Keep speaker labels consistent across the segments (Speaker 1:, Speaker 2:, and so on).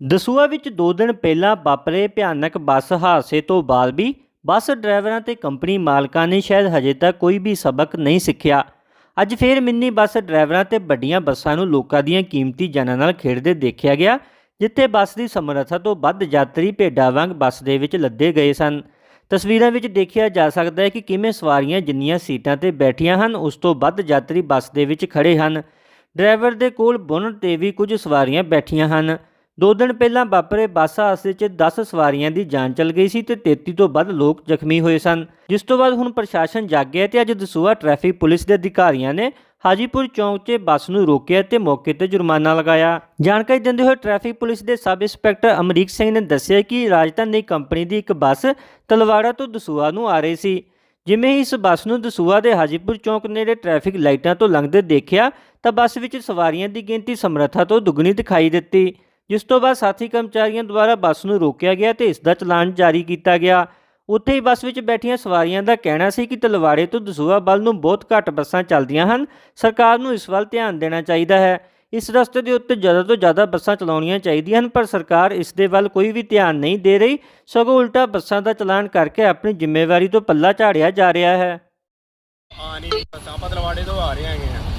Speaker 1: ਦਸੂਆ ਵਿੱਚ 2 ਦਿਨ ਪਹਿਲਾਂ ਵਾਪਰੇ ਭਿਆਨਕ ਬੱਸ ਹਾਦਸੇ ਤੋਂ ਬਾਅਦ ਵੀ ਬੱਸ ਡਰਾਈਵਰਾਂ ਤੇ ਕੰਪਨੀ ਮਾਲਕਾਂ ਨੇ ਸ਼ਾਇਦ ਹਜੇ ਤੱਕ ਕੋਈ ਵੀ ਸਬਕ ਨਹੀਂ ਸਿੱਖਿਆ। ਅੱਜ ਫੇਰ ਮਿੰਨੀ ਬੱਸ ਡਰਾਈਵਰਾਂ ਤੇ ਵੱਡੀਆਂ ਬੱਸਾਂ ਨੂੰ ਲੋਕਾਂ ਦੀਆਂ ਕੀਮਤੀ ਜਾਨਾਂ ਨਾਲ ਖੇਡਦੇ ਦੇਖਿਆ ਗਿਆ, ਜਿੱਥੇ ਬੱਸ ਦੀ ਸਮਰੱਥਾ ਤੋਂ ਵੱਧ ਯਾਤਰੀ ਭੇਡਾਂ ਵਾਂਗ ਬੱਸ ਦੇ ਵਿੱਚ ਲੱਦੇ ਗਏ ਸਨ। ਤਸਵੀਰਾਂ ਵਿੱਚ ਦੇਖਿਆ ਜਾ ਸਕਦਾ ਹੈ ਕਿ ਕਿਵੇਂ ਸਵਾਰੀਆਂ ਜਿੰਨੀਆਂ ਸੀਟਾਂ ਤੇ ਬੈਠੀਆਂ ਹਨ, ਉਸ ਤੋਂ ਵੱਧ ਯਾਤਰੀ ਬੱਸ ਦੇ ਵਿੱਚ ਖੜੇ ਹਨ। ਡਰਾਈਵਰ ਦੇ ਕੋਲ ਬੋਨਟ ਤੇ ਵੀ ਕੁਝ ਸਵਾਰੀਆਂ ਬੈਠੀਆਂ ਹਨ। ਦੋ ਦਿਨ ਪਹਿਲਾਂ ਵਾਪਰੇ ਬੱਸ ਹਾਦਸੇ 'ਚ 10 ਸਵਾਰੀਆਂ ਦੀ ਜਾਨ ਚਲ ਗਈ ਸੀ ਤੇ 33 ਤੋਂ ਵੱਧ ਲੋਕ ਜ਼ਖਮੀ ਹੋਏ ਸਨ। ਜਿਸ ਤੋਂ ਬਾਅਦ ਹੁਣ ਪ੍ਰਸ਼ਾਸਨ ਜਾਗ ਗਿਆ ਤੇ ਅੱਜ ਦਸੂਹਾ ਟ੍ਰੈਫਿਕ ਪੁਲਿਸ ਦੇ ਅਧਿਕਾਰੀਆਂ ਨੇ ਹਾਜੀਪੁਰ ਚੌਂਕ 'ਚ ਬੱਸ ਨੂੰ ਰੋਕਿਆ ਤੇ ਮੌਕੇ ਤੇ ਜੁਰਮਾਨਾ ਲਗਾਇਆ। ਜਾਣਕਾਰੀ ਦਿੰਦੇ ਹੋਏ ਟ੍ਰੈਫਿਕ ਪੁਲਿਸ ਦੇ ਸਬ ਇੰਸਪੈਕਟਰ ਅਮਰੀਕ ਸਿੰਘ ਨੇ ਦੱਸਿਆ ਕਿ ਰਾਜਧਾਨੀ ਕੰਪਨੀ ਦੀ ਇੱਕ ਬੱਸ ਤਲਵਾੜਾ ਤੋਂ ਦਸੂਹਾ ਨੂੰ ਆ ਰਹੀ ਸੀ। ਜਿਵੇਂ ਹੀ ਇਸ ਬੱਸ ਨੂੰ ਦਸੂਹਾ ਦੇ ਹਾਜੀਪੁਰ ਚੌਂਕ ਨੇੜੇ ਟ੍ਰੈਫਿਕ ਲਾਈਟਾਂ ਤੋਂ ਲੰਘਦੇ ਦੇਖਿਆ ਤਾਂ ਬੱਸ ਵਿੱਚ ਸਵਾਰੀਆਂ ਦੀ ਗਿਣਤੀ ਸਮਰੱਥਾ ਤੋਂ ਦੁੱਗਣੀ ਦਿਖਾਈ ਦਿੱਤੀ। ਜਿਸ ਤੋਂ ਬਾਅਦ ਸਾਥੀ ਕਰਮਚਾਰੀਆਂ ਦੁਆਰਾ ਬੱਸ ਨੂੰ ਰੋਕਿਆ ਗਿਆ ਤੇ ਇਸ ਦਾ ਚਲਾਨ ਜਾਰੀ ਕੀਤਾ ਗਿਆ। ਉੱਥੇ ਹੀ ਬੱਸ ਵਿੱਚ ਬੈਠੀਆਂ ਸਵਾਰੀਆਂ ਦਾ ਕਹਿਣਾ ਸੀ ਕਿ ਤਲਵਾੜੇ ਤੋਂ ਦਸੂਹਾ ਵੱਲ ਨੂੰ ਬਹੁਤ ਘੱਟ ਬੱਸਾਂ ਚੱਲਦੀਆਂ ਹਨ। ਸਰਕਾਰ ਨੂੰ ਇਸ ਵੱਲ ਧਿਆਨ ਦੇਣਾ ਚਾਹੀਦਾ ਹੈ। ਇਸ ਰਸਤੇ ਦੇ ਉੱਤੇ ਜ਼ਿਆਦਾ ਤੋਂ ਜ਼ਿਆਦਾ ਬੱਸਾਂ ਚਲਾਉਣੀਆਂ ਚਾਹੀਦੀਆਂ ਹਨ, ਪਰ ਸਰਕਾਰ ਇਸ ਦੇ ਵੱਲ ਕੋਈ ਵੀ ਧਿਆਨ ਨਹੀਂ ਦੇ ਰਹੀ। ਸਗੋਂ ਉਲਟਾ ਬੱਸਾਂ ਦਾ ਚਲਾਨ ਕਰਕੇ ਆਪਣੀ ਜ਼ਿੰਮੇਵਾਰੀ ਤੋਂ ਪੱਲਾ ਝਾੜਿਆ ਜਾ ਰਿਹਾ ਹੈ।
Speaker 2: ਆ ਨਹੀਂ ਬੱਸਾਂ ਪਤਲਵਾੜੇ ਤੋਂ ਆ ਰਹੇ ਹੈਗੇ ਆ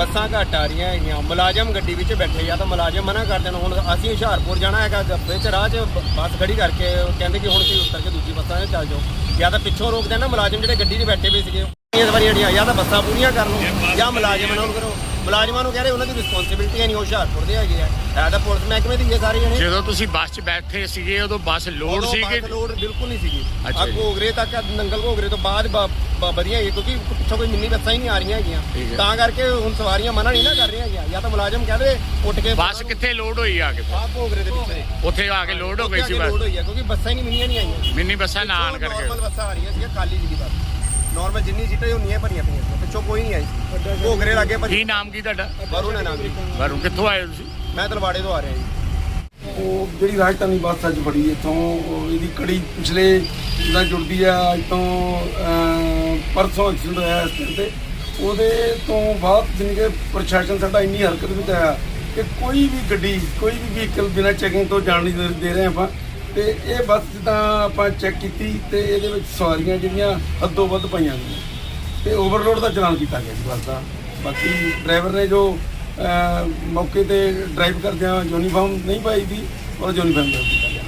Speaker 2: ਬੱਸਾਂ ਘੱਟ ਆ ਰਹੀਆਂ ਹੈਗੀਆਂ। ਮੁਲਾਜ਼ਮ ਗੱਡੀ ਵਿੱਚ ਬੈਠੇ ਜਾਂ ਤਾਂ ਮੁਲਾਜ਼ਮ ਮਨਾ ਕਰ ਦੇਣ, ਹੁਣ ਅਸੀਂ ਹੁਸ਼ਿਆਰਪੁਰ ਜਾਣਾ ਹੈਗਾ ਗ- ਵਿੱਚ ਰਾਹ 'ਚ ਬੱਸ ਖੜੀ ਕਰਕੇ, ਉਹ ਕਹਿੰਦੇ ਕਿ ਹੁਣ ਤੁਸੀਂ ਉੱਤਰ ਕੇ ਦੂਜੀ ਬੱਸਾਂ 'ਚ ਚੱਲ ਜਾਓ। ਜਾਂ ਤਾਂ ਪਿੱਛੋਂ ਰੋਕਦੇ ਨਾ ਮੁਲਾਜ਼ਮ ਜਿਹੜੇ ਗੱਡੀ 'ਚ ਬੈਠੇ ਵੀ ਸੀਗੇ। ਇਸ ਵਾਰੀ ਜਿਹੜੀਆਂ ਜਾਂ ਤਾਂ ਬੱਸਾਂ ਪੂਰੀਆਂ ਕਰ ਲਓ ਜਾਂ ਮੁਲਾਜ਼ਮਾਂ ਨੂੰ ਕਰੋ। ਮੁਲਾਜ਼ਮਾਂ ਨੂੰ ਕਹਿ ਰਹੇ ਉਹਨਾਂ ਦੀ ਰਿਸਪੌਂਸਿਬਿਲਟੀ ਹੈ ਨਹੀਂ ਹੁਸ਼ਿਆਰਪੁਰ ਦੇ ਹੈਗੇ ਆ। ਹੈ ਤਾਂ ਪੁਲਿਸ ਮਹਿਕਮੇ ਦੀ ਇਹ ਸਾਰੇ ਜਣੇ।
Speaker 3: ਜਦੋਂ ਤੁਸੀਂ ਬੱਸ 'ਚ ਬੈਠੇ ਸੀਗੇ ਉਦੋਂ ਬੱਸ ਲੋਡ ਸੀ ਕਿ
Speaker 2: ਲੋਡ ਬਿਲਕੁਲ ਨਹੀਂ ਸੀਗੀ। ਆ। ਘੋਗਰੇ ਤੱਕ ਆ ਨੰਗਲ ਘੋਗਰੇ ਤੋਂ ਬਾਅਦ ਵਧੀਆ ਹੈ ਕਿਉਂਕਿ ਪਿੱਛੋਂ ਕੋਈ ਮਿੰਨੀ ਬੱਸਾਂ ਹੀ ਨਹੀਂ ਆ ਰਹੀਆਂ ਹੈਗੀਆਂ।
Speaker 3: ਹੈ।
Speaker 2: ਤਾਂ ਕਰਕੇ ਹੁਣ ਸਵਾਰੀਆਂ ਮਨਾ ਨਹੀਂ ਨਾ ਕਰ ਰਹੀਆਂ ਹੈਗੀਆਂ। ਜਾਂ ਤਾਂ ਮੁਲਾਜ਼ਮ ਕਹਿ ਦੇ ਉੱਠ ਕੇ
Speaker 3: ਬੱਸ ਕਿੱਥੇ ਲੋਡ ਹੋਈ ਆ ਕੇ
Speaker 2: ਆ ਘੋਗਰੇ ਦੇ ਪਿੱਛੇ।
Speaker 3: ਉੱਥੇ ਆ ਕੇ ਲੋਡ ਹੋ ਗਈ ਸੀ
Speaker 2: ਲੋਡ
Speaker 3: ਬੱਸ?
Speaker 2: ਹੋਈ ਹੈ ਕਿਉਂਕਿ ਬੱਸਾਂ ਹੀ ਨਹੀਂ ਮਿੰਨੀਆਂ ਨਹੀਂ ਆਈਆਂ।
Speaker 3: ਮਿੰਨੀ ਬੱਸਾਂ ਨਾ
Speaker 2: ਨਾਰਮਲ
Speaker 3: ਕਰਕੇ।
Speaker 2: ਬੱਸਾਂ ਆ ਰਹੀਆਂ ਸੀਗੀਆਂ ਖਾਲੀ ਸੀਗੀ ਬੱਸ। ਨਾਰਮਲ ਜਿੰਨੀ ਸੀਟਾਂ ਸੀ ਉਨੀਆਂ ਭਰੀਆਂ ਪਈਆਂ ਸੀ। ਪਿੱਛੋਂ ਕੋਈ ਨਹੀਂ ਆਈ। ਘੋਗਰੇ ਲੱਗੇ
Speaker 3: ਕੀ ਨਾਮ ਕੀ ਤੁਹਾਡਾ?
Speaker 2: ਵਰੁਣ ਹੈ ਨਾਮ ਜੀ।
Speaker 3: ਵਰੁਣ ਕਿੱਥੋਂ ਆਏ ਹੋ ਤੁਸੀਂ?
Speaker 2: ਮੈਂ ਤਲਵਾੜੇ ਤੋਂ ਆ ਰਿਹਾ ਜੀ।
Speaker 4: ਉਹ ਜਿਹੜੀ ਰਾਜਧਾਨੀ ਬੱਸ ਅੱਜ ਫੜੀ ਇੱਥੋਂ ਉਹ ਇਹਦੀ ਕੜੀ ਪਿਛਲੇ ਜਿੱਦਾਂ ਜੁੜਦੀ ਆ ਅੱਜ ਤੋਂ ਅਮ, ਪਰਸੋਂ ਐਕਸੀਡੈਂਟ ਹੋਇਆ ਇਸ ਟਾਈਮ ਤੇ। ਉਹਦੇ ਤੋਂ ਬਾਅਦ ਜਿਨ ਕਿ ਪ੍ਰਸ਼ਾਸਨ ਸਾਡਾ ਇੰਨੀ ਹਰਕਤ ਵਿੱਚ ਆਇਆ ਕਿ ਕੋਈ ਵੀ ਗੱਡੀ ਕੋਈ ਵੀ ਵਹੀਕਲ ਬਿਨਾਂ ਚੈਕਿੰਗ ਤੋਂ ਜਾਣ ਨਹੀਂ ਦੇ- ਦੇ ਰਹੇ ਆਪਾਂ। ਤੇ ਇਹ ਬੱਸ ਜਿੱਦਾਂ ਆਪਾਂ ਚੈੱਕ ਕੀਤੀ ਤੇ ਇਹਦੇ ਵਿੱਚ ਸਵਾਰੀਆਂ ਜਿਹੜੀਆਂ ਹੱਦੋਂ ਵੱਧ ਪਾਈਆਂ ਗਈਆਂ ਤੇ ਓਵਰਲੋਡ ਦਾ ਚਲਾਨ ਕੀਤਾ ਗਿਆ ਸੀ ਬੱਸ ਦਾ। ਬਾਕੀ ਡਰਾਈਵਰ ਨੇ ਜੋ ਅਹ, ਮੌਕੇ ਤੇ ਡਰਾਈਵ ਕਰਦਿਆਂ ਯੂਨੀਫਾਰਮ ਨਹੀਂ ਪਾਈ ਦੀ ਔਰ ਯੂਨੀਫਾਰਮ ਦਾ ਕੀਤਾ ਗਿਆ।